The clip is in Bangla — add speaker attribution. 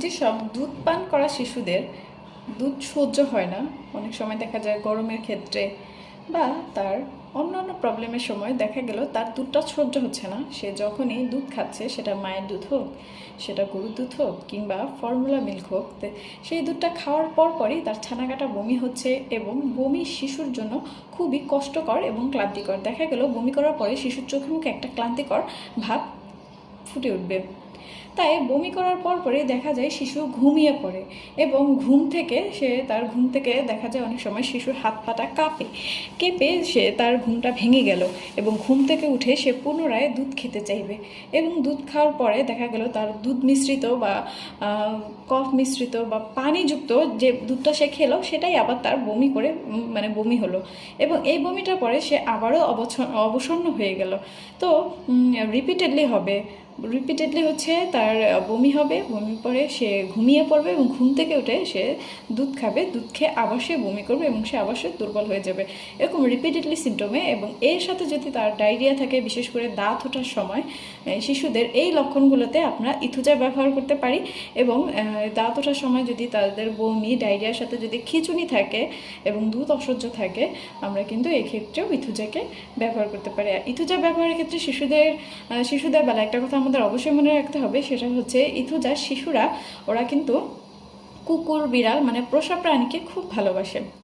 Speaker 1: যেসব দুধ পান করা শিশুদের দুধ সহ্য হয় না, অনেক সময় দেখা যায় গরমের ক্ষেত্রে বা তার অন্যান্য প্রবলেমের সময় দেখা গেল তার দুধটা সহ্য হচ্ছে না। সে যখনই দুধ খাচ্ছে, সেটা মায়ের দুধ হোক, সেটা গরুর দুধ হোক কিংবা ফর্মুলা মিল্ক হোক সেই দুধটা খাওয়ার পর পরই তার ছানাকাটা বমি হচ্ছে এবং বমি শিশুর জন্য খুবই কষ্টকর এবং ক্লান্তিকর। দেখা গেল বমি করার পরে শিশুর চোখে মুখে একটা ক্লান্তিকর ভাব ফুটে উঠবে। তাই বমি করার পর পরে দেখা যায় শিশু ঘুমিয়ে পড়ে এবং ঘুম থেকে সে তার ঘুম থেকে দেখা যায় অনেক সময় শিশুর হাত পাটা কাঁপে। কেঁপে সে তার ঘুমটা ভেঙে গেল এবং ঘুম থেকে উঠে সে পুনরায় দুধ খেতে চাইবে এবং দুধ খাওয়ার পরে দেখা গেল তার দুধ মিশ্রিত বা কফ মিশ্রিত বা পানিযুক্ত যে দুধটা সে খেলো সেটাই আবার তার বমি করে মানে বমি হলো এবং এই বমিটার পরে সে আবারও অবসন্ন হয়ে গেল। তো রিপিটেডলি হবে। রিপিটেডলি হচ্ছে তার বমি হবে, বমি পরে সে ঘুমিয়ে পড়বে এবং ঘুম থেকে উঠে সে দুধ খাবে। দুধ খেয়ে আবার সে বমি করবে এবং সে আবার সে দুর্বল হয়ে যাবে। এরকম রিপিটেডলি সিমটমে এবং এর সাথে যদি তার ডায়রিয়া থাকে, বিশেষ করে দাঁত ওঠার সময় শিশুদের এই লক্ষণগুলোতে আমরা ইথুজা ব্যবহার করতে পারি এবং দাঁত ওঠার সময় যদি তাদের বমি ডায়রিয়ার সাথে যদি খিচুনি থাকে এবং দুধ অসহ্য থাকে, আমরা কিন্তু এক্ষেত্রেও ইথুজাকে ব্যবহার করতে পারি। ইথুজা ব্যবহারের ক্ষেত্রে শিশুদের শিশুদের বেলা একটা কথা আমাদের অবশ্যই মনে রাখতে হবে, সেটা হচ্ছে ইথুজার শিশুরা, ওরা কিন্তু কুকুর, বিড়াল মানে পোষা প্রাণীকে খুব ভালোবাসে।